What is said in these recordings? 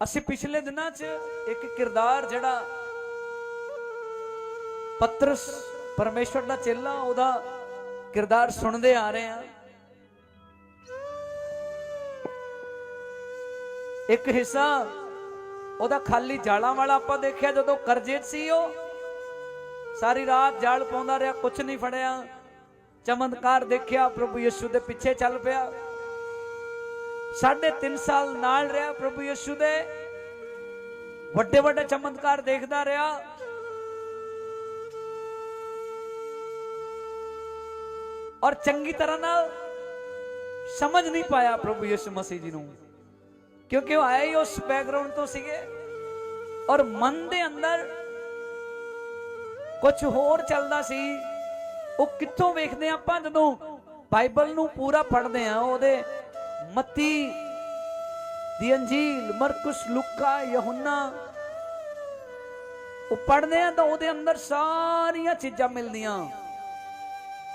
ਅਸੀਂ ਪਿਛਲੇ ਦਿਨਾਂ 'ਚ ਇੱਕ ਕਿਰਦਾਰ ਜਿਹੜਾ ਪਤਰਸ ਪਰਮੇਸ਼ਵਰ ਦਾ ਚੇਲਾ, ਉਹਦਾ ਕਿਰਦਾਰ ਸੁਣਦੇ ਆ ਰਹੇ ਆ ਇੱਕ ਹਿੱਸਾ ਉਹਦਾ ਖਾਲੀ ਜਾਲਾਂ ਵਾਲਾ ਆਪਾਂ ਦੇਖਿਆ, ਜਦੋਂ ਕਰਜ਼ੇ 'ਚ ਸੀ ਉਹ, ਸਾਰੀ ਰਾਤ ਜਾਲ ਪਾਉਂਦਾ ਰਿਹਾ ਕੁਝ ਨਹੀਂ ਫੜਿਆ। ਚਮਤਕਾਰ ਦੇਖਿਆ, ਪ੍ਰਭੂ ਯਿਸੂ ਦੇ ਪਿੱਛੇ ਚੱਲ ਪਿਆ। ਸਾਢੇ 3 ਸਾਲ ਨਾਲ ਰਿਹਾ ਪ੍ਰਭੂ ਯਿਸੂ ਦੇ। ਵੱਡੇ ਵੱਡੇ ਚਮਤਕਾਰ ਦੇਖਦਾ ਰਿਹਾ। ਔਰ ਚੰਗੀ ਤਰ੍ਹਾਂ ਨਾਲ ਸਮਝ ਨਹੀਂ ਪਾਇਆ ਪ੍ਰਭੂ ਯਿਸੂ ਮਸੀਹ ਜੀ ਨੂੰ। ਕਿਉਂਕਿ ਉਹ ਆਏ ਹੀ ਉਸ ਬੈਕਗ੍ਰਾਉਂਡ ਤੋਂ ਸੀਗੇ। ਔਰ ਮਨ ਦੇ ਅੰਦਰ ਕੁਝ ਹੋਰ ਚੱਲਦਾ ਸੀ। ਉਹ ਕਿੱਥੋਂ ਵੇਖਦੇ ਹਾਂ ਆਪਾਂ? ਜਦੋਂ ਬਾਈਬਲ ਨੂੰ ਪੂਰਾ ਪੜ੍ਹਦੇ ਆ ਉਹਦੇ ਮਤੀ ਦੀ ਅੰਜੀਲ, ਮਰਕਸ, ਲੁਕਾ, ਯਹੋਨਾ। ਉਹ ਪੜ੍ਹਦੇ ਆ ਤਾਂ ਉਹਦੇ ਅੰਦਰ ਸਾਰੀਆਂ ਚੀਜ਼ਾਂ ਮਿਲਦੀਆਂ।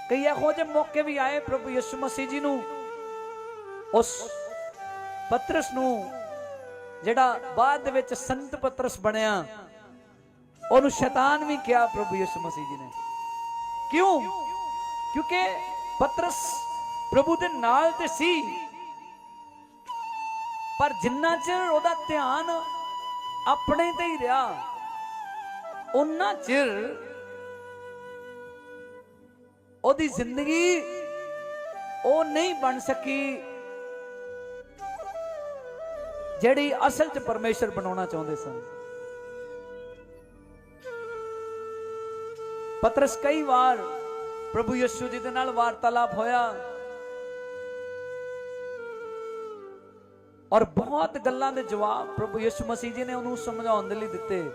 ਕਈ ਇਹੋ ਜਿਹੇ ਮੌਕੇ ਵੀ ਆਏ ਪ੍ਰਭੂ ਯਿਸੂ ਮਸੀਹ ਜੀ ਨੂੰ। ਉਸ ਪਤਰਸ ਨੂੰ, ਜਿਹੜਾ ਬਾਅਦ ਦੇ ਵਿੱਚ ਸੰਤ ਪਤਰਸ ਬਣਿਆ, ਉਹਨੂੰ ਸ਼ੈਤਾਨ ਵੀ ਕਿਹਾ ਪ੍ਰਭੂ ਯਿਸੂ ਮਸੀਹ ਜੀ ਨੇ। ਕਿਉਂ? ਕਿਉਂਕਿ ਪਤਰਸ ਪ੍ਰਭੂ ਦੇ ਨਾਲ ਤੇ ਸੀ। ਪਰ ਜਿੰਨਾ ਚਿਰ ਉਹਦਾ ਧਿਆਨ ਆਪਣੇ ਤੇ ਹੀ ਰਿਹਾ ਉਹਨਾਂ ਚਿਰ ਉਹਦੀ ਜ਼ਿੰਦਗੀ ਉਹ ਨਹੀਂ ਬਣ ਸਕੀ ਜਿਹੜੀ ਅਸਲ 'ਚ ਪਰਮੇਸ਼ਰ ਬਣਾਉਣਾ ਚਾਹੁੰਦੇ ਸਨ। ਪਤਰਸ ਕਈ ਵਾਰ ਪ੍ਰਭੂ ਯਿਸੂ ਜੀ ਦੇ ਨਾਲ ਵਾਰਤਾਲਾਪ ਹੋਇਆ। ਔਰ ਬਹੁਤ ਗੱਲਾਂ ਦੇ ਜਵਾਬ ਪ੍ਰਭੂ ਯਿਸੂ ਮਸੀਹ ਜੀ ਨੇ ਉਹਨੂੰ ਸਮਝਾਉਣ ਦੇ ਲਈ ਦਿੱਤੇ।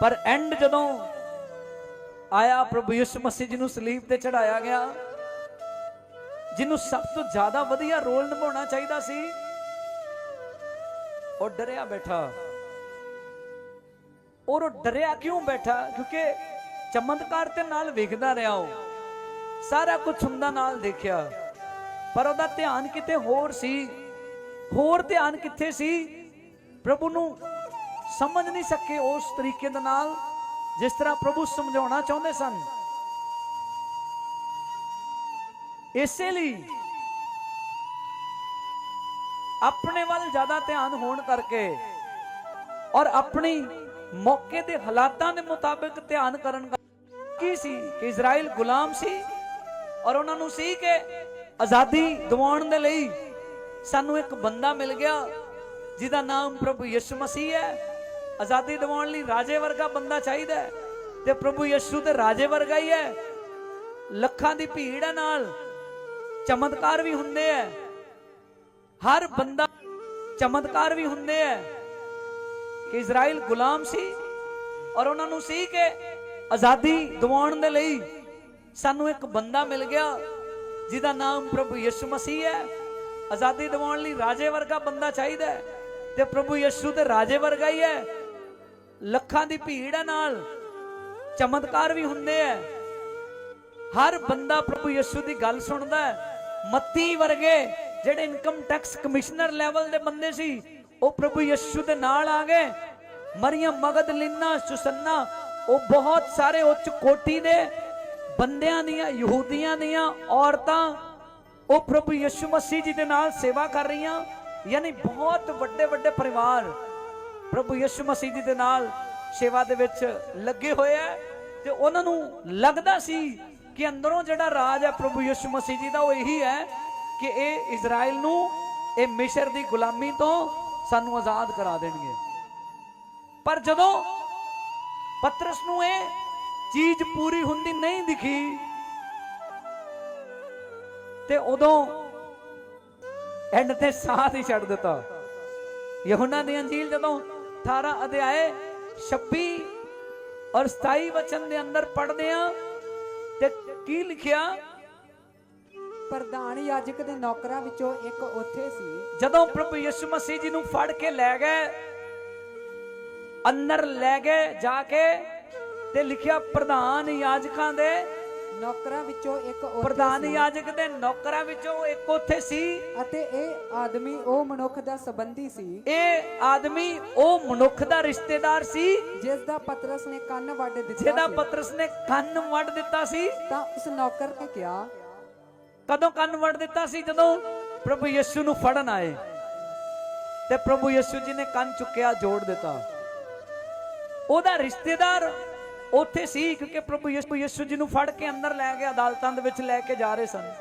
ਪਰ ਐਂਡ ਜਦੋਂ ਆਇਆ, ਪ੍ਰਭੂ ਯਿਸੂ ਮਸੀਹ ਜੀ ਨੂੰ ਸਲੀਬ ਤੇ ਚੜਾਇਆ ਗਿਆ, ਜਿਹਨੂੰ ਸਭ ਤੋਂ ਜ਼ਿਆਦਾ ਵਧੀਆ ਰੋਲ ਨਿਭਾਉਣਾ ਚਾਹੀਦਾ ਸੀ, ਉਹ ਡਰਿਆ ਬੈਠਾ। ਔਰ ਉਹ ਡਰਿਆ ਕਿਉਂ ਬੈਠਾ? ਕਿਉਂਕਿ ਚਮਤਕਾਰ ਤੇ ਨਾਲ ਵੇਖਦਾ ਰਿਹਾ ਉਹ। ਸਾਰਾ ਕੁਝ ਹੁੰਦਾ ਨਾਲ ਦੇਖਿਆ। ਪਰ ਉਹਦਾ ਧਿਆਨ ਕਿਤੇ ਹੋਰ ਸੀ। ਹੋਰ ਧਿਆਨ ਕਿੱਥੇ ਸੀ? ਪ੍ਰਭੂ ਨੂੰ ਸਮਝ ਨਹੀਂ ਸਕੇ ਉਸ ਤਰੀਕੇ ਦੇ ਨਾਲ, ਜਿਸ ਤਰ੍ਹਾਂ ਪ੍ਰਭੂ ਸਮਝਾਉਣਾ ਚਾਹੁੰਦੇ ਸਨ। ਇਸੇ ਲਈ ਆਪਣੇ ਵੱਲ ਜ਼ਿਆਦਾ ਧਿਆਨ ਹੋਣ ਕਰਕੇ ਔਰ ਆਪਣੀ ਮੌਕੇ ਦੇ ਹਾਲਾਤਾਂ ਦੇ ਮੁਤਾਬਿਕ ਧਿਆਨ ਕਰਨ ਕੀ ਸੀ ਕਿ ਇਜ਼ਰਾਈਲ ਗੁਲਾਮ ਸੀ ਔਰ ਉਹਨਾਂ ਨੂੰ ਸੀ ਕਿ ਆਜ਼ਾਦੀ ਦਿਵਾਉਣ ਦੇ ਲਈ ਸਾਨੂੰ ਇੱਕ ਬੰਦਾ ਮਿਲ ਗਿਆ, ਜਿਹਦਾ ਨਾਮ ਪ੍ਰਭੂ ਯਿਸੂ ਮਸੀਹ ਹੈ। ਆਜ਼ਾਦੀ ਦਿਵਾਉਣ ਲਈ ਰਾਜੇ ਵਰਗਾ ਬੰਦਾ ਚਾਹੀਦਾ ਹੈ ਤੇ ਪ੍ਰਭੂ ਯਿਸੂ ਤੇ ਰਾਜੇ ਵਰਗਾ ਹੀ ਹੈ। ਲੱਖਾਂ ਦੀ ਭੀੜ ਹੈ ਨਾਲ, ਚਮਤਕਾਰ ਵੀ ਹੁੰਦੇ ਐ ਹਰ ਬੰਦਾ ਚਮਤਕਾਰ ਵੀ ਹੁੰਦੇ ਐ ਕਿ ਇਜ਼ਰਾਈਲ ਗੁਲਾਮ ਸੀ ਔਰ ਉਹਨਾਂ ਨੂੰ ਸੀ ਕਿ ਆਜ਼ਾਦੀ ਦਿਵਾਉਣ ਦੇ ਲਈ ਸਾਨੂੰ ਇੱਕ ਬੰਦਾ ਮਿਲ ਗਿਆ। ਜਿਹਦਾ ਨਾਮ ਪ੍ਰਭੂ ਯਿਸੂ ਮਸੀਹ ਹੈ। ਆਜ਼ਾਦੀ ਦਿਵਾਉਣ ਲਈ ਰਾਜੇ ਵਰਗਾ ਬੰਦਾ ਚਾਹੀਦਾ ਹੈ ਤੇ ਪ੍ਰਭੂ ਯਿਸੂ ਤੇ ਰਾਜੇ ਵਰਗਾ ਹੀ ਹੈ। ਲੱਖਾਂ ਦੀ ਭੀੜ ਹੈ ਨਾਲ, ਚਮਤਕਾਰ ਵੀ ਹੁੰਦੇ ਐ ਹਰ ਬੰਦਾ ਪ੍ਰਭੂ ਯਿਸੂ ਦੀ ਗੱਲ ਸੁਣਦਾ ਹੈ। ਮੱਤੀ ਵਰਗੇ ਜਿਹੜੇ ਇਨਕਮ ਟੈਕਸ ਕਮਿਸ਼ਨਰ ਲੈਵਲ ਦੇ ਬੰਦੇ ਸੀ, ਉਹ ਪ੍ਰਭੂ ਯਿਸੂ ਦੇ ਨਾਲ ਆ ਗਏ। ਮਰੀਮ ਮਗਦਲਿਨਾ ਸੁਸੰਨਾ, ਉਹ ਬਹੁਤ ਸਾਰੇ ਉੱਚ ਕੋਟੀ ਦੇ ਬੰਦਿਆਂ ਦੀਆਂ, ਯਹੂਦੀਆਂ ਦੀਆਂ ਔਰਤਾਂ, ਉਹ ਪ੍ਰਭੂ ਯਿਸੂ ਮਸੀਹ ਜੀ ਦੇ ਨਾਲ ਸੇਵਾ ਕਰ ਰਹੀਆਂ, ਯਾਨੀ ਬਹੁਤ ਵੱਡੇ ਵੱਡੇ ਪਰਿਵਾਰ ਪ੍ਰਭੂ ਯਿਸੂ ਮਸੀਹ ਜੀ ਦੇ ਨਾਲ ਸੇਵਾ ਦੇ ਵਿੱਚ ਲੱਗੇ ਹੋਏ ਆ ਤੇ ਉਹਨਾਂ ਨੂੰ ਲੱਗਦਾ ਸੀ ਕਿ ਅੰਦਰੋਂ ਜਿਹੜਾ ਰਾਜ ਹੈ ਪ੍ਰਭੂ ਯਿਸੂ ਮਸੀਹ ਜੀ ਦਾ ਉਹ ਇਹੀ ਹੈ ਕਿ ਇਹ ਇਜ਼ਰਾਈਲ ਨੂੰ, ਇਹ ਮਿਸ਼ਰ ਦੀ ਗੁਲਾਮੀ ਤੋਂ ਸਾਨੂੰ ਆਜ਼ਾਦ ਕਰਾ ਦੇਣਗੇ। ਪਰ ਜਦੋਂ ਪਤਰਸ ਨੂੰ ਇਹ ਚੀਜ਼ ਪੂਰੀ ਹੁੰਦੀ ਨਹੀਂ ਦਿਖੀ। ਤੇ ਉਦੋਂ ਐਂਡ ਤੇ ਸਾਥ ਹੀ ਛੱਡ ਦਿੱਤਾ। ਯਹੋਨਾ ਦੀ ਅੰਜੀਲ ਜਦੋਂ 18 ਅਧਿਆਏ 26 ਔਰ 27 ਵਚਨ ਦੇ ਅੰਦਰ ਪੜ੍ਹਦੇ ਆ ਤੇ ਕੀ ਲਿਖਿਆ? ਪ੍ਰਧਾਨ ਯਾਜਕ ਦੇ ਨੌਕਰਾਂ ਵਿੱਚੋਂ ਇੱਕ ਉੱਥੇ ਸੀ। ਜਦੋਂ ਪ੍ਰਭੂ ਯਿਸੂ ਮਸੀਹ ਜੀ ਨੂੰ ਫੜ ਕੇ ਲੈ ਗਏ ਅੰਦਰ ਲੈ ਗਏ ਜਾ ਕੇ ਤੇ ਲਿਖਿਆ ਪ੍ਰਧਾਨ ਯਾਜਕਾਂ ਦੇ ਨੌਕਰਾਂ ਵਿੱਚੋਂ ਇੱਕ ਉੱਥੇ ਪ੍ਰਧਾਨ ਸੀ। ਯਾਜਕ ਦੇ ਨੌਕਰਾਂ ਵਿੱਚੋਂ ਇੱਕ ਉੱਥੇ ਸੀ। ਅਤੇ ਇਹ ਆਦਮੀ ਉਹ ਮਨੁੱਖ ਦਾ ਸੰਬੰਧੀ ਸੀ। ਇਹ ਆਦਮੀ ਉਹ ਮਨੁੱਖ ਦਾ ਰਿਸ਼ਤੇਦਾਰ ਸੀ। ਜਿਸ ਦਾ ਪਤਰਸ ਨੇ ਕੰਨ ਵੱਢ ਦਿੱਤਾ ਜਿਹਦਾ ਸੀ। ਪਤਰਸ ਨੇ ਕੰਨ ਵੱਢ ਦਿੱਤਾ ਸੀ। ਤਾਂ ਉਸ ਨੌਕਰ ਨੇ ਕਿਹਾ ਕਦੋਂ ਕੰਨ ਵੱਢ ਦਿੱਤਾ ਸੀ? ਜਦੋਂ ਪ੍ਰਭੂ ਯਿਸੂ ਨੂੰ ਫੜਨ ਆਏ। ਤੇ ਪ੍ਰਭੂ ਯਿਸੂ ਜੀ ਨੇ ਕੰਨ ਚੁੱਕਿਆ ਜੋੜ ਦਿੱਤਾ। ਉਹਦਾ ਰਿਸ਼ਤੇਦਾਰ ਉੱਥੇ ਸੀ ਕਿਉਂਕਿ ਪ੍ਰਭੂ ਯਿਸੂ ਯਿਸੂ ਜੀ ਨੂੰ ਫੜ ਕੇ ਅੰਦਰ ਲੈ ਕੇ ਅਦਾਲਤਾਂ ਦੇ ਵਿੱਚ ਲੈ ਕੇ ਜਾ ਰਹੇ ਸਨ।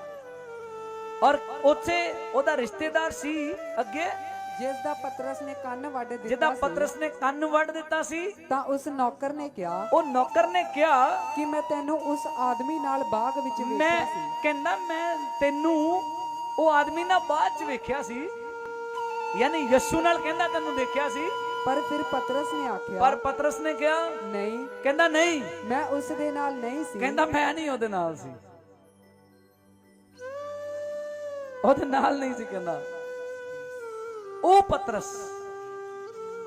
ਔਰ ਉੱਥੇ ਉਹਦਾ ਰਿਸ਼ਤੇਦਾਰ ਸੀ ਅੱਗੇ ਜਿਸ ਦਾ ਪਤਰਸ ਨੇ ਕੰਨ ਵੱਢ ਜਿਹਦਾ ਦਿੱਤਾ ਸੀ। ਪਤਰਸ ਨੇ ਕੰਨ ਵੱਢ ਦਿੱਤਾ ਸੀ ਤਾਂ ਉਸ ਨੌਕਰ ਨੇ ਕਿਹਾ ਉਹ ਨੌਕਰ ਨੇ ਕਿਹਾ ਕਿ ਮੈਂ ਤੈਨੂੰ ਉਸ ਆਦਮੀ ਨਾਲ ਬਾਗ ਵਿੱਚ ਵੇਖਿਆ ਸੀ। ਕਹਿੰਦਾ ਮੈਂ ਤੈਨੂੰ ਉਹ ਆਦਮੀ ਨਾਲ ਬਾਅਦ ਚ ਵੇਖਿਆ ਸੀ। ਯਾਨੀ ਯਿਸੂ ਨਾਲ ਕਹਿੰਦਾ ਤੈਨੂੰ ਦੇਖਿਆ ਸੀ। ਪਰ ਫਿਰ ਪਤਰਸ ਨੇ ਆਖਿਆ ਪਰ ਪਤਰਸ ਨੇ ਕਿਹਾ ਨਹੀਂ। ਕਹਿੰਦਾ ਨਹੀਂ। ਮੈਂ ਉਸ ਦੇ ਨਾਲ ਨਹੀਂ ਸੀ। ਕਹਿੰਦਾ ਮੈਂ ਨਹੀਂ ਉਹਦੇ ਨਾਲ ਸੀ। ਉਹਦੇ ਨਾਲ ਨਹੀਂ ਸੀ ਕਹਿੰਦਾ। ਉਹ ਪਤਰਸ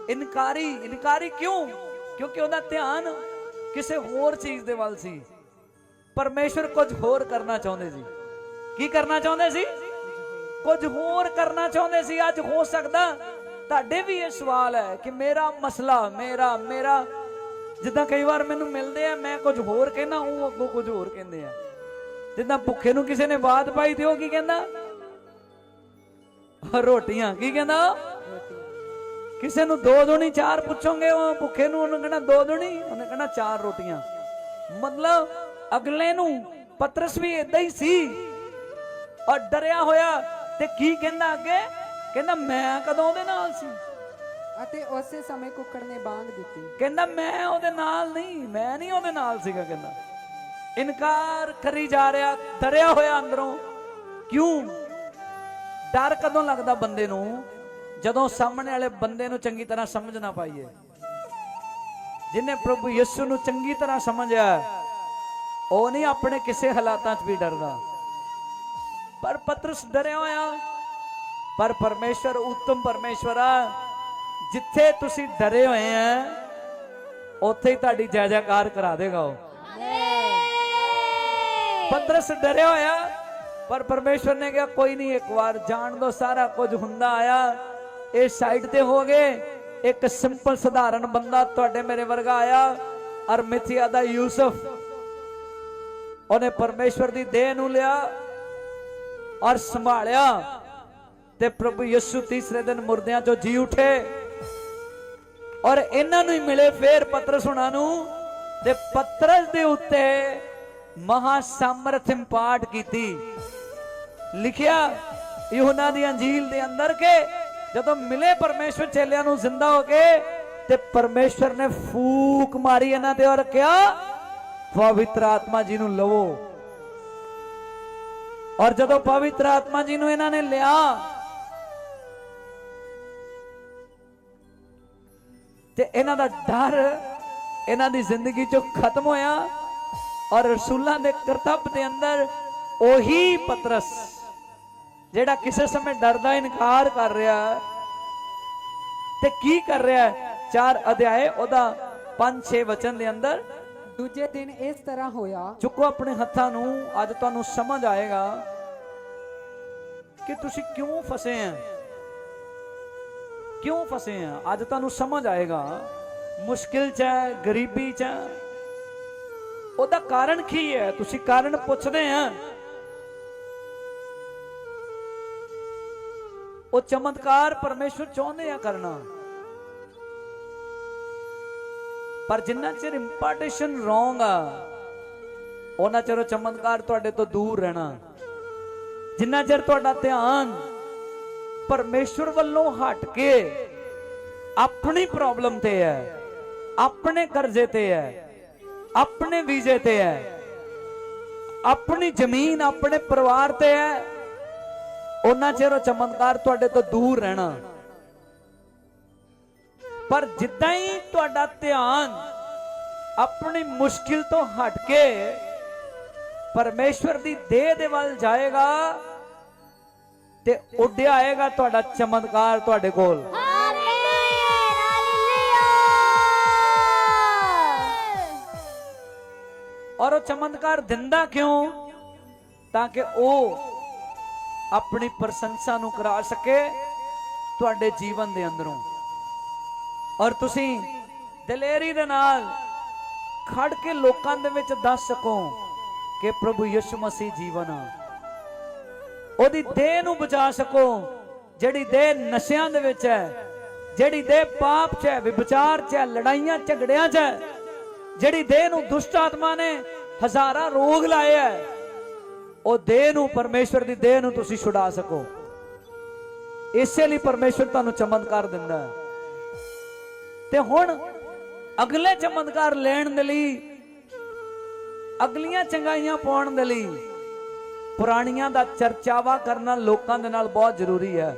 ਇਨਕਾਰੀ ਇਨਕਾਰੀ ਕਿਉਂ? ਕਿਉਂਕਿ ਉਹਦਾ ਧਿਆਨ ਕਿਸੇ ਹੋਰ ਚੀਜ਼ ਦੇ ਵੱਲ ਸੀ। ਪਰਮੇਸ਼ਰ ਕੁਝ ਹੋਰ ਕਰਨਾ ਚਾਹੁੰਦੇ ਸੀ। ਕੀ ਕਰਨਾ ਚਾਹੁੰਦੇ ਸੀ? ਕੁਝ ਹੋਰ ਕਰਨਾ ਚਾਹੁੰਦੇ ਸੀ। ਅੱਜ ਹੋ ਸਕਦਾ ਤੁਹਾਡੇ ਵੀ ਇਹ ਸਵਾਲ ਹੈ ਕਿ ਮੇਰਾ ਮਸਲਾ, ਮੇਰਾ ਮੇਰਾ, ਜਿੱਦਾਂ ਕਈ ਵਾਰ ਮੈਨੂੰ ਮਿਲਦੇ ਆ, ਮੈਂ ਕੁਝ ਹੋਰ ਕਹਿੰਦਾ, ਉਹ ਅੱਗੋਂ ਕੁਝ ਹੋਰ ਕਹਿੰਦੇ ਆ। ਜਿੱਦਾਂ ਭੁੱਖੇ ਨੂੰ ਕਿਸੇ ਨੇ ਬਾਤ ਪਾਈ ਤੇ ਉਹ ਕੀ ਕਹਿੰਦਾ? ਰੋਟੀਆਂ, ਕੀ ਕਹਿੰਦਾ? ਕਿਸੇ ਨੂੰ ਦੋ ਦੁਣੀ ਚਾਰ ਪੁੱਛੋਗੇ, ਉਹ ਭੁੱਖੇ ਨੂੰ, ਉਹਨੂੰ ਕਹਿੰਦਾ ਦੋ ਦੁਣੀ ਉਹਨੇ ਕਹਿੰਦਾ ਚਾਰ ਰੋਟੀਆਂ। ਮਤਲਬ ਅਗਲੇ ਨੂੰ ਪਤਰਸ ਵੀ ਇਦਾਂ ਹੀ ਸੀ। ਔਰ ਡਰਿਆ ਹੋਇਆ, ਤੇ ਕੀ ਕਹਿੰਦਾ ਅੱਗੇ? ਕਹਿੰਦਾ ਮੈਂ ਕਦੋਂ ਉਹਦੇ ਨਾਲ ਸੀ? ਅਤੇ ਉਸੇ ਸਮੇਂ ਕੁੱਕੜ ਨੇ ਬਾਂਗ ਦਿੱਤੀ। ਕਹਿੰਦਾ ਮੈਂ ਉਹਦੇ ਨਾਲ ਨਹੀਂ ਮੈਂ ਨਹੀਂ ਉਹਦੇ ਨਾਲ ਸੀਗਾ ਕਹਿੰਦਾ। ਇਨਕਾਰ ਕਰੀ ਜਾ ਰਿਹਾ ਡਰਿਆ ਹੋਇਆ ਅੰਦਰੋਂ। ਕਿਉਂ? ਡਰ ਕਦੋਂ ਲੱਗਦਾ ਬੰਦੇ ਨੂੰ ਜਦੋਂ ਸਾਹਮਣੇ ਵਾਲੇ ਬੰਦੇ ਨੂੰ ਚੰਗੀ ਤਰ੍ਹਾਂ ਸਮਝ ਨਾ ਪਾਈਏ? ਜਿਨੇ ਪ੍ਰਭੂ ਯਿਸੂ ਨੂੰ ਚੰਗੀ ਤਰ੍ਹਾਂ ਸਮਝਿਆ ਉਹ ਨਹੀਂ ਆਪਣੇ ਕਿਸੇ ਹਾਲਾਤਾਂ 'ਚ ਵੀ ਡਰਦਾ। ਪਰ ਪਤਰਸ ਡਰਿਆ ਹੋਇਆ ਪਰ ਪਰਮੇਸ਼ਰ ਉੱਤਮ ਪਰਮੇਸ਼ਵਰ ਆ। ਜਿੱਥੇ ਤੁਸੀਂ ਡਰੇ ਹੋਏ ਆ ਉੱਥੇ ਹੀ ਤੁਹਾਡੀ ਜੈ ਜੈਕਾਰ ਕਰਾ ਦੇਗਾ ਉਹ। ਪਤਰਸ ਡਰਿਆ ਹੋਇਆ ਪਰ ਪਰਮੇਸ਼ਵਰ ਨੇ ਕਿਹਾ ਕੋਈ ਨਹੀਂ ਇੱਕ ਵਾਰ ਜਾਣ ਦੋ ਸਾਰਾ ਕੁਝ ਹੁੰਦਾ ਆਇਆ। ਇਹ ਸਾਈਡ ਤੇ ਹੋ ਗਏ। ਇੱਕ ਸਿੰਪਲ ਸਧਾਰਨ ਬੰਦਾ ਤੁਹਾਡੇ ਮੇਰੇ ਵਰਗਾ ਆਇਆ ਅਰਮਿਥਿਆ ਦਾ ਯੂਸਫ। ਉਹਨੇ ਪਰਮੇਸ਼ਵਰ ਦੀ ਦੇਹ ਨੂੰ ਲਿਆ ਔਰ ਸੰਭਾਲਿਆ। ਤੇ ਪ੍ਰਭੂ ਯਿਸੂ ਤੀਸਰੇ ਦਿਨ ਮੁਰਦਿਆਂ ਚੋਂ ਜੀ ਉਠੇ ਔਰ ਇਹਨਾਂ ਨੂੰ ਹੀ ਮਿਲੇ ਫੇਰ ਪਤਰਸ ਹੁਣਾਂ ਨੂੰ ਤੇ ਪਤਰਸ ਦੇ ਉੱਤੇ ਮਹਾ ਸਮਰਥ ਇੰਪਾਰਟ ਕੀਤੀ। ਲਿਖਿਆ ਯਹੂਨਾ ਦੀ ਅੰਜੀਲ ਦੇ ਅੰਦਰ ਕੇ ਜਦੋਂ ਮਿਲੇ ਪਰਮੇਸ਼ਵਰ ਚੇਲਿਆਂ ਨੂੰ ਜ਼ਿੰਦਾ ਹੋ ਕੇ ਤੇ ਪਰਮੇਸ਼ਵਰ ਨੇ ਫੂਕ ਮਾਰੀ ਇਹਨਾਂ ਤੇ ਔਰ ਕਿਹਾ, ਪਵਿੱਤਰ ਆਤਮਾ ਜੀ ਨੂੰ ਲਵੋ। ਔਰ ਜਦੋਂ ਪਵਿੱਤਰ ਆਤਮਾ ਜੀ ਨੂੰ ਇਹਨਾਂ ਨੇ ਲਿਆ ਤੇ ਇਹਨਾਂ ਦਾ ਡਰ ਇਹਨਾਂ ਦੀ ਜ਼ਿੰਦਗੀ ਚੋਂ ਖਤਮ ਹੋਇਆ ਔਰ ਰਸੂਲਾਂ ਦੇ ਕਰਤੱਵ ਦੇ ਅੰਦਰ ਉਹੀ ਪਤਰਸ ਜਿਹੜਾ ਕਿਸੇ ਸਮੇਂ ਡਰ ਦਾ ਇਨਕਾਰ ਕਰ ਰਿਹਾ ਤੇ ਕੀ ਕਰ ਰਿਹਾ ਹੈ? ਚਾਰ ਅਧਿਆਏ ਉਹਦਾ 5-6 ਵਚਨ ਦੇ ਅੰਦਰ। ਦੂਜੇ ਦਿਨ ਇਸ ਤਰ੍ਹਾਂ ਹੋਇਆ। ਚੁੱਕੋ ਆਪਣੇ ਹੱਥਾਂ ਨੂੰ ਅੱਜ ਤੁਹਾਨੂੰ ਸਮਝ ਆਏਗਾ ਕਿ ਤੁਸੀਂ ਕਿਉਂ ਫਸੇ ਆ? ਕਿਉਂ ਫਸੇ ਆ? ਅੱਜ ਤੁਹਾਨੂੰ ਸਮਝ ਆਏਗਾ। ਮੁਸ਼ਕਿਲ ਚ ਹੈ, ਗਰੀਬੀ ਚ ਉਹਦਾ ਕਾਰਨ ਕੀ ਹੈ? ਤੁਸੀਂ ਕਾਰਨ ਪੁੱਛਦੇ ਆ। ਉਹ ਚਮਤਕਾਰ ਪਰਮੇਸ਼ਵਰ ਚਾਹੁੰਦੇ ਆ ਕਰਨਾ। ਪਰ ਜਿੰਨਾ ਚਿਰ ਇੰਪਾਰਟੇਸ਼ਨ ਰੋਂਗ ਆ, ਉਹਨਾਂ ਚਿਰ ਉਹ ਚਮਤਕਾਰ ਤੁਹਾਡੇ ਤੋਂ ਦੂਰ ਰਹਿਣਾ। ਜਿੰਨਾ ਚਿਰ ਤੁਹਾਡਾ ਧਿਆਨ ਪਰਮੇਸ਼ਵਰ ਵੱਲੋਂ ਹਟ ਕੇ ਆਪਣੀ ਪ੍ਰੋਬਲਮ ਤੇ ਹੈ, ਆਪਣੇ ਕਰਜ਼ੇ ਤੇ ਹੈ, ਆਪਣੇ ਵੀਜ਼ੇ ਤੇ ਹੈ, ਆਪਣੀ ਜ਼ਮੀਨ, ਆਪਣੇ ਪਰਿਵਾਰ ਤੇ ਹੈ। ਉਹਨਾਂ ਚਿਰ ਉਹ ਚਮਤਕਾਰ ਤੁਹਾਡੇ ਤੋਂ ਦੂਰ ਰਹਿਣਾ। ਪਰ ਜਿੱਦਾਂ ਹੀ ਤੁਹਾਡਾ ਧਿਆਨ ਆਪਣੀ ਮੁਸ਼ਕਿਲ ਤੋਂ ਹਟ ਕੇ ਪਰਮੇਸ਼ਵਰ ਦੀ ਦੇਹ ਦੇ ਵੱਲ ਜਾਏਗਾ ਤੇ ਉੱਡਿਆ ਆਏਗਾ ਤੁਹਾਡਾ ਚਮਤਕਾਰ ਤੁਹਾਡੇ ਕੋਲ। ਔਰ ਉਹ ਚਮਤਕਾਰ ਦਿੰਦਾ ਕਿਉਂ? ਤਾਂ ਕਿ ਉਹ ਆਪਣੀ ਪ੍ਰਸ਼ੰਸਾ ਨੂੰ ਕਰਾ ਸਕੇ ਤੁਹਾਡੇ ਜੀਵਨ ਦੇ ਅੰਦਰੋਂ। ਔਰ ਤੁਸੀਂ ਦਲੇਰੀ ਦੇ ਨਾਲ ਖੜ ਕੇ ਲੋਕਾਂ ਦੇ ਵਿੱਚ ਦੱਸ ਸਕੋ ਕਿ ਪ੍ਰਭੂ ਯਿਸੂ ਮਸੀਹ ਜੀਵਨ ਆ। ਉਹਦੀ ਦੇਹ ਨੂੰ ਬਚਾ ਸਕੋ, ਜਿਹੜੀ ਦੇਹ ਨਸ਼ਿਆਂ ਦੇ ਵਿੱਚ ਹੈ, ਜਿਹੜੀ ਦੇਹ ਪਾਪ 'ਚ ਹੈ ਵਿਚਾਰ 'ਚ ਹੈ, ਲੜਾਈਆਂ, ਝਗੜਿਆਂ 'ਚ ਹੈ, ਜਿਹੜੀ ਦੇਹ ਨੂੰ ਦੁਸ਼ਟ ਆਤਮਾ ਨੇ ਹਜ਼ਾਰਾਂ ਰੋਗ ਲਾਏ ਹੈ, ਉਹ ਦੇਹ ਨੂੰ, ਪਰਮੇਸ਼ਵਰ ਦੀ ਦੇਹ ਨੂੰ ਤੁਸੀਂ ਛੁਡਾ ਸਕੋ। ਇਸੇ ਲਈ ਪਰਮੇਸ਼ਵਰ ਤੁਹਾਨੂੰ ਚਮਤਕਾਰ ਦਿੰਦਾ ਹੈ। ਤੇ ਹੁਣ ਅਗਲੇ ਚਮਤਕਾਰ ਲੈਣ ਦੇ ਲਈ, ਅਗਲੀਆਂ ਚੰਗਾਈਆਂ ਪਾਉਣ ਦੇ ਲਈ ਪੁਰਾਣੀਆਂ ਦਾ ਚਰਚਾਵਾ ਕਰਨਾ ਲੋਕਾਂ ਦੇ ਨਾਲ ਬਹੁਤ ਜ਼ਰੂਰੀ ਹੈ।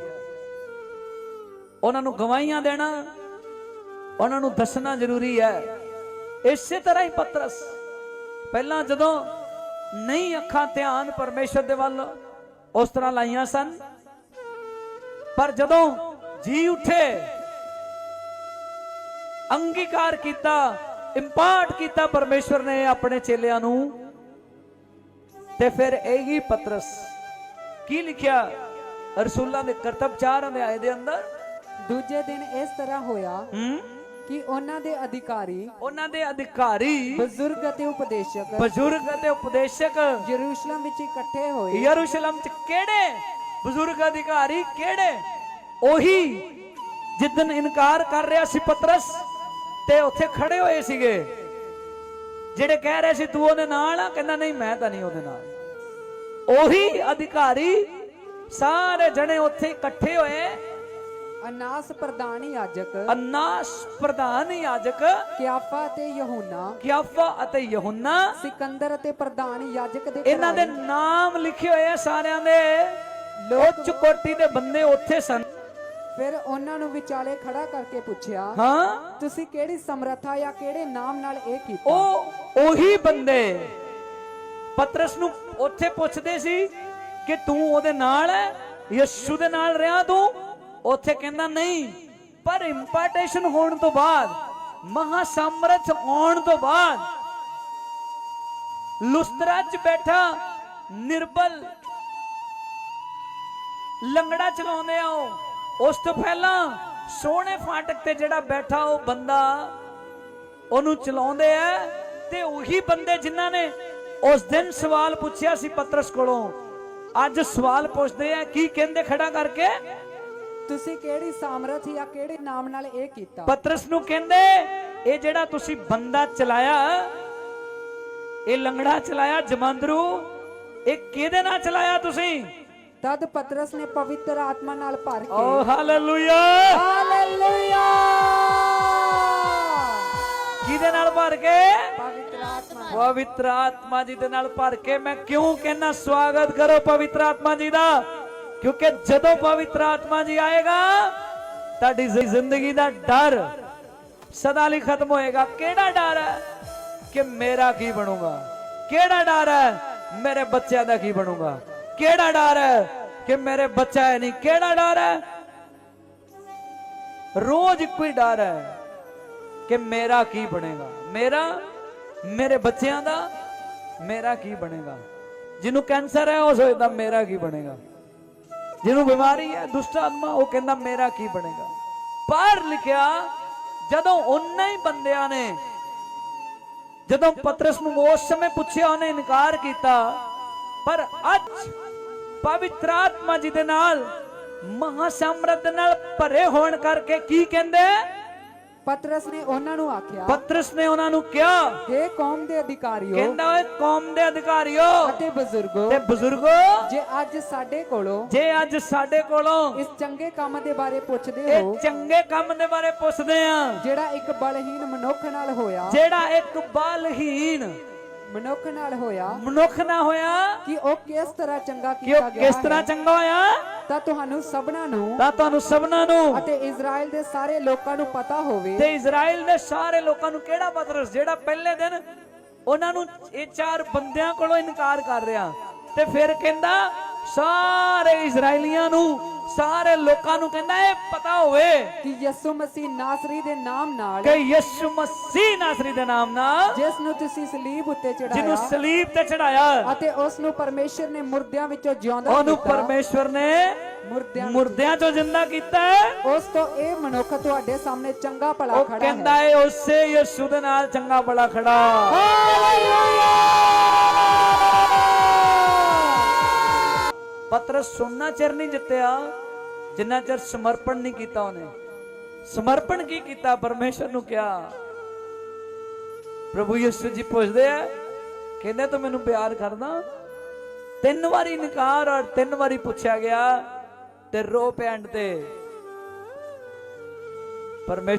ਉਹਨਾਂ ਨੂੰ ਗਵਾਹੀਆਂ ਦੇਣਾ, ਉਹਨਾਂ ਨੂੰ ਦੱਸਣਾ ਜ਼ਰੂਰੀ ਹੈ। ਇਸੇ ਤਰ੍ਹਾਂ ਹੀ ਪਤਰਸ, ਪਹਿਲਾਂ ਜਦੋਂ ਨਹੀਂ ਅੱਖਾਂ ਧਿਆਨ ਪਰਮੇਸ਼ਰ ਦੇ ਵੱਲ ਉਸ ਤਰ੍ਹਾਂ ਲਾਈਆਂ ਸਨ, ਪਰ ਜਦੋਂ ਜੀ ਉੱਠੇ, ਅੰਗੀਕਾਰ ਕੀਤਾ, ਇੰਪਾਰਟ ਕੀਤਾ ਪਰਮੇਸ਼ਵਰ ਨੇ ਆਪਣੇ ਚੇਲਿਆਂ ਨੂੰ ਤੇ ਫਿਰ ਇਹੀ ਪਤਰਸ ਕੀ ਲਿਖਿਆ? ਰਸੂਲਾਂ ਦੇ ਕਰਤਬ 4 ਅਧਿਆਏ ਦੇ ਅੰਦਰ? ਦੂਜੇ ਦਿਨ ਇਸ ਤਰ੍ਹਾਂ ਹੋਇਆ ਹੂੰ? ਕਿ ਉਹਨਾਂ ਦੇ ਅਧਿਕਾਰੀ ਉਹਨਾਂ ਦੇ ਅਧਿਕਾਰੀ ਬਜ਼ੁਰਗ ਅਤੇ ਉਪਦੇਸ਼ਕ ਬਜ਼ੁਰਗ ਅਤੇ ਉਪਦੇਸ਼ਕ ਯਰੂਸ਼ਲਮ ਵਿੱਚ ਇਕੱਠੇ ਹੋਏ। ਯਰੂਸ਼ਲਮ ਚ ਕਿਹੜੇ? ਬਜ਼ੁਰਗ ਅਧਿਕਾਰੀ ਕਿਹੜੇ? ਉਹੀ ਜਿੱਦਨ ਇਨਕਾਰ ਕਰ ਰਿਹਾ ਸੀ ਪਤਰਸ ਤੇ ਉੱਥੇ ਖੜੇ ਹੋਏ ਸੀਗੇ। ਜਿਹੜੇ ਕਹਿ ਰਹੇ ਸੀ ਤੂੰ ਉਹਦੇ ਨਾਲ ਆ ਕਹਿੰਦਾ ਨਹੀਂ ਮੈਂ ਤਾਂ ਨਹੀਂ ਉਹਦੇ ਨਾਲ। ਉਹੀ ਅਧਿਕਾਰੀ ਸਾਰੇ ਜਣੇ ਉੱਥੇ ਇਕੱਠੇ ਹੋਏ। ਅਨਾਸ ਪ੍ਰਧਾਨ ਯਾਜਕ। ਅਨਾਸ ਪ੍ਰਧਾਨ ਯਾਜਕ। ਕਿਆਫਾ ਅਤੇ ਯਹੂਨਾ। ਕਿਆਫਾ ਅਤੇ ਯਹੁੰਨਾ। ਸਿਕੰਦਰ ਅਤੇ ਪ੍ਰਧਾਨ ਯਾਜਕ ਦੇ ਇਹਨਾਂ ਦੇ ਨਾਮ ਲਿਖੇ ਹੋਏ ਆ ਸਾਰਿਆਂ ਦੇ। ਉੱਚ ਕੋਟੀ ਦੇ ਬੰਦੇ ਉੱਥੇ ਸਨ। ਫਿਰ ਉਹਨਾਂ ਨੂੰ ਵਿਚਾਲੇ ਖੜਾ ਕਰਕੇ ਪੁੱਛਿਆ ਹਾਂ? ਤੁਸੀਂ ਕਿਹੜੀ ਸਮਰੱਥਾ ਜਾਂ ਕਿਹੜੇ ਨਾਮ ਨਾਲ ਇਹ ਕੀਤਾ? ਉਹ ਉਹੀ ਬੰਦੇ। ਪਤਰਸ ਨੂੰ ਉੱਥੇ ਪੁੱਛਦੇ ਸੀ ਕਿ ਤੂੰ ਉਹਦੇ ਨਾਲ ਹੈ? ਯਿਸੂ ਦੇ ਨਾਲ ਰਿਹਾ ਤੂੰ? ਉੱਥੇ ਕਹਿੰਦਾ ਨਹੀਂ। ਪਰ ਇੰਪਾਰਟੇਸ਼ਨ ਹੋਣ ਤੋਂ ਬਾਅਦ ਮਹਾ ਸਮਰਥ ਆਉਣ ਤੋਂ ਬਾਅਦ ਲੁਸਤਰਾ 'ਚ ਬੈਠਾ ਨਿਰਬਲ ਲੰਗੜਾ ਚਲਾਉਂਦੇ ਆ ਉਹ। ਉਸ ਤੋਂ ਪਹਿਲਾਂ ਸੋਹਣੇ ਫਾਟਕ ਤੇ ਜਿਹੜਾ ਬੈਠਾ ਉਹ ਬੰਦਾ ਉਹਨੂੰ ਚਲਾਉਂਦੇ ਆ ਤੇ ਉਹੀ ਬੰਦੇ ਜਿਨ੍ਹਾਂ ਨੇ ਉਸ ਦਿਨ ਸਵਾਲ ਪੁੱਛਿਆ ਸੀ ਪਤਰਸ ਕੋਲੋਂ। ਅੱਜ ਸਵਾਲ ਪੁੱਛਦੇ ਆ ਕੀ ਕਹਿੰਦੇ ਖੜਾ ਕਰਕੇ? ਤੁਸੀਂ ਕਿਹੜੀ ਸਾਮਰਥ ਜਾਂ ਕਿਹੜੇ ਨਾਮ ਨਾਲ ਇਹ ਕੀਤਾ? ਪਤਰਸ ਨੂੰ ਕਹਿੰਦੇ ਇਹ ਜਿਹੜਾ ਤੁਸੀਂ ਬੰਦਾ ਚਲਾਇਆ ਇਹ ਲੰਗੜਾ ਚਲਾਇਆ ਜਮਾਂਦਰੂ ਇਹ ਕਿਹਦੇ ਨਾਲ ਚਲਾਇਆ ਤੁਸੀਂ? ਤਦ ਪਤਰਸ ਨੇ ਪਵਿੱਤਰ ਆਤਮਾ ਨਾਲ ਭਰ ਕੇ ਓ ਹਾਲੇਲੂਇਆ! ਹਾਲੇਲੂਇਆ! ਕਿਹਦੇ ਨਾਲ ਭਰ ਕੇ? ਪਵਿੱਤਰ ਆਤਮਾ ਪਵਿੱਤਰ ਆਤਮਾ ਜੀ ਦੇ ਨਾਲ ਭਰ ਕੇ ਮੈਂ ਕਿਉਂ ਕਹਿਣਾ ਸਵਾਗਤ ਕਰੋ ਪਵਿੱਤਰ ਆਤਮਾ ਜੀ ਦਾ? ਕਿਉਂਕਿ ਜਦੋਂ ਪਵਿੱਤਰ ਆਤਮਾ ਜੀ ਆਏਗਾ ਤੁਹਾਡੀ ਜ਼ਿੰਦਗੀ ਦਾ ਡਰ ਸਦਾ ਲਈ ਖਤਮ ਹੋਏਗਾ। ਕਿਹੜਾ ਡਰ ਹੈ ਕਿ ਮੇਰਾ ਕੀ ਬਣੂਗਾ? ਕਿਹੜਾ ਡਰ ਹੈ? ਮੇਰੇ ਬੱਚਿਆਂ ਦਾ ਕੀ ਬਣੂਗਾ? ਕਿਹੜਾ ਡਰ ਹੈ ਕਿ ਮੇਰੇ ਬੱਚਾ ਹੈ ਨਹੀਂ? ਕਿਹੜਾ ਡਰ ਹੈ? ਰੋਜ਼ ਇੱਕੋ ਹੀ ਡਰ ਹੈ ਕਿ ਮੇਰਾ ਕੀ ਬਣੇਗਾ? ਮੇਰਾ, ਮੇਰੇ ਬੱਚਿਆਂ ਦਾ ਮੇਰਾ ਕੀ ਬਣੇਗਾ? ਜਿਹਨੂੰ ਕੈਂਸਰ ਹੈ, ਉਹ ਸੋਚਦਾ ਮੇਰਾ ਕੀ ਬਣੇਗਾ? ਜਿਹਨੂੰ ਬਿਮਾਰੀ ਹੈ, ਦੁਸ਼ਟ ਆਤਮਾ, ਉਹ ਕਹਿੰਦਾ ਮੇਰਾ ਕੀ ਬਣੇਗਾ? ਪਰ ਲਿਖਿਆ, ਜਦੋਂ ਉਹਨਾਂ ਹੀ ਬੰਦਿਆਂ ਨੇ, ਜਦੋਂ ਪਤਰਸ ਨੂੰ ਉਸ ਸਮੇਂ ਪੁੱਛਿਆ, ਉਹਨੇ ਇਨਕਾਰ ਕੀਤਾ, ਪਰ ਅੱਜ ਪਵਿੱਤਰ ਆਤਮਾ ਜੀ ਦੇ ਨਾਲ ਮਹਾ ਸਮਰੱਥ ਨਾਲ ਭਰੇ ਹੋਣ ਕਰਕੇ ਕੀ ਕਹਿੰਦੇ? ਪਤਰਸ ਨੇ ਉਹਨਾਂ ਨੂੰ ਆਖਿਆ ਪਤਰਸ ਨੇ ਉਹਨਾਂ ਨੂੰ ਕਿਹਾ हे ਕੌਮ ਦੇ ਅਧਿਕਾਰੀਓ ਕਹਿੰਦਾ ਓਏ ਕੌਮ ਦੇ ਅਧਿਕਾਰੀਓ ਅਤੇ ਬਜ਼ੁਰਗੋ ਤੇ ਬਜ਼ੁਰਗੋ ਜੇ ਅੱਜ ਸਾਡੇ ਕੋਲੋਂ ਜੇ ਅੱਜ ਸਾਡੇ ਕੋਲੋਂ ਇਸ ਚੰਗੇ ਕੰਮ ਦੇ ਬਾਰੇ ਪੁੱਛਦੇ ਇਹ ਹੋ ਚੰਗੇ ਕੰਮ ਦੇ ਬਾਰੇ ਪੁੱਛਦੇ ਆ ਜਿਹੜਾ ਇੱਕ ਬਲਹੀਨ ਮਨੁੱਖ ਨਾਲ ਹੋਇਆ ਜਿਹੜਾ ਇੱਕ ਬਲਹੀਨ ਮਨੁੱਖ ਨਾਲ ਹੋਇਆ ਮਨੁੱਖ ਨਾ ਹੋਇਆ ਕਿ ਉਹ ਕਿਸ ਤਰ੍ਹਾਂ ਚੰਗਾ ਕਿ ਕੀਤਾ ਉਹ ਗਿਆ ਕਿਸ ਤਰ੍ਹਾਂ ਚੰਗਾ ਹੋਇਆ? ਤਾਂ ਤੁਹਾਨੂੰ ਸਭਨਾਂ ਨੂੰ ਤਾਂ ਤੁਹਾਨੂੰ ਸਭਨਾਂ ਨੂੰ ਅਤੇ ਇਜ਼ਰਾਈਲ ਦੇ ਸਾਰੇ ਲੋਕਾਂ ਨੂੰ ਪਤਾ ਹੋਵੇ। ਤੇ ਇਜ਼ਰਾਈਲ ਦੇ ਸਾਰੇ ਲੋਕਾਂ ਨੂੰ ਕਿਹੜਾ ਪਤਰਸ ਜਿਹੜਾ ਪਹਿਲੇ ਦਿਨ ਉਹਨਾਂ ਨੂੰ ਇਹ ਚਾਰ ਬੰਦਿਆਂ ਕੋਲੋਂ ਇਨਕਾਰ ਕਰ ਰਿਹਾ ਤੇ ਫਿਰ ਕਹਿੰਦਾ ਸਾਰੇ ਇਜ਼ਰਾਈਲੀਆਂ ਨੂੰ ਸਾਰੇ ਲੋਕਾਂ ਨੂੰ ਕਹਿੰਦਾ ਇਹ ਪਤਾ ਹੋਵੇ ਕਿ ਯਿਸੂ ਮਸੀਹ ਨਾਸਰੀ ਦੇ ਨਾਮ ਨਾਲ ਕਿ ਯਿਸੂ ਮਸੀਹ ਨਾਸਰੀ ਦੇ ਨਾਮ ਨਾਲ ਜਿਸ ਨੂੰ ਤੁਸੀਂ ਸਲੀਬ ਉੱਤੇ ਜਿਹਨੂੰ ਚੜਾਇਆ ਸਲੀਬ ਤੇ ਚੜਾਇਆ ਅਤੇ ਉਸ ਨੂੰ ਪਰਮੇਸ਼ਰ ਨੇ ਮੁਰਦਿਆਂ ਵਿੱਚੋਂ ਜਿਉਂਦਾ ਉਹਨੂੰ ਕੀਤਾ। ਪਰਮੇਸ਼ਵਰ ਨੇ ਮੁਰਦਿਆਂ ਮੁਰਦਿਆਂ ਚੋਂ ਜ਼ਿੰਦਾ ਕੀਤਾ। ਹੈ। ਉਸ ਤੋਂ ਇਹ ਮਨੁੱਖ ਤੁਹਾਡੇ ਸਾਹਮਣੇ ਚੰਗਾ ਭਲਾ ਉਹ ਖੜਾ ਕਹਿੰਦਾ ਹੈ। ਹੈ ਉਸੇ ਯਿਸੂ ਦੇ ਨਾਲ ਚੰਗਾ ਬੜਾ ਖੜਾ। ਪਤਰਸ ਸੋਨਾ ਚਿਰ ਨਹੀਂ ਜਿੱਤਿਆ, ਜਿੰਨਾ ਚਿਰ ਸਮਰਪਣ ਨਹੀਂ ਕੀਤਾ ਉਹਨੇ। ਸਮਰਪਣ ਕੀ ਕੀਤਾ? ਪਰਮੇਸ਼ਰ ਨੂੰ ਕਿਹਾ, ਪ੍ਰਭੂ ਯਿਸੂ ਜੀ ਪੁੱਛਦੇ ਆ, ਕਹਿੰਦੇ ਤੂੰ ਮੈਨੂੰ ਪਿਆਰ ਕਰਦਾ? ਤਿੰਨ ਵਾਰੀ ਇਨਕਾਰ ਔਰ ਤਿੰਨ ਵਾਰੀ ਪੁੱਛਿਆ ਗਿਆ ਤੇ ਰੋ ਪੈਂਡ ਤੇ ਪਰਮੇਸ਼ਰ